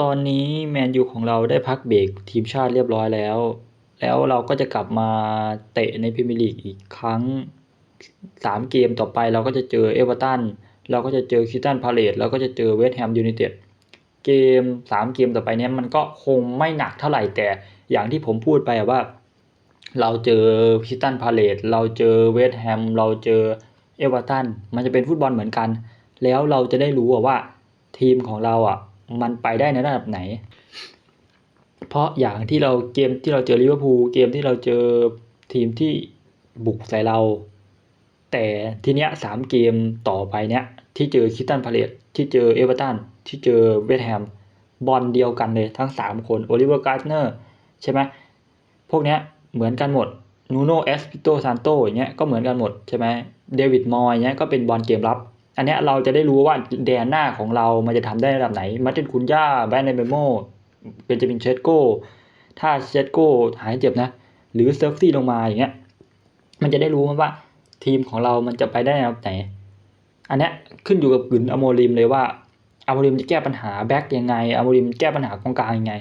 ตอนนี้แมนยูของเราได้พักเบรกทีมชาติเรียบร้อยแล้ว แล้วเราก็จะกลับมาเตะในพรีเมียร์ลีกอีกครั้งสามเกมต่อไปเราก็จะเจอเอเวอร์ตัน เราก็จะเจอคิตันพาเลตเราก็จะเจอเวสต์แฮมยูไนเต็ด เกมสามเกมต่อไปเนี้ยมันก็คงไม่หนักเท่าไหร่แต่อย่างที่ผมพูดไปว่า เราเจอคิตันพาเลตเราเจอเวสต์แฮมเราเจอเอเวอร์ตัน มันจะเป็นฟุตบอลเหมือนกัน แล้วเราจะได้รู้ว่าทีมของเราอะ มันไปได้ในระดับไหน เพราะอย่างที่เราเกมที่เราเจอลิเวอร์พูลเกมที่เราเจอทีมที่บุกใส่เรา แต่ทีเนี้ยสามเกมต่อไปเนี้ยที่เจอคิตันพาเลตที่เจอเอเวอร์ตันที่เจอเวสต์แฮมบอลเดียวกันเลยทั้งสามคนโอลิเวอร์การ์เนอร์ใช่ไหมพวกเนี้ยเหมือนกันหมดนูโนเอสปิโตซานโตอย่างเงี้ยก็เหมือนกันหมดใช่ไหมเดวิดมอยเงี้ยก็เป็นบอลเกมรับ อันนี้เราจะได้รู้ว่าแดนหน้าของเรามันจะทำได้ระดับไหน มาตินคุนย่าแบนด์เบโมเบนจามินเชสโกถ้าเชสโกหายเจ็บนะ หรือเซิร์ฟซี่ลงมาอย่างเงี้ย มันจะได้รู้ว่าทีมของเรามันจะไปได้ระดับไหน อันนี้ขึ้นอยู่กับกึนอโมริมเลยว่าอโมริมจะแก้ปัญหาแบ็กยังไงอโมริมแก้ปัญหากองกลางยังไง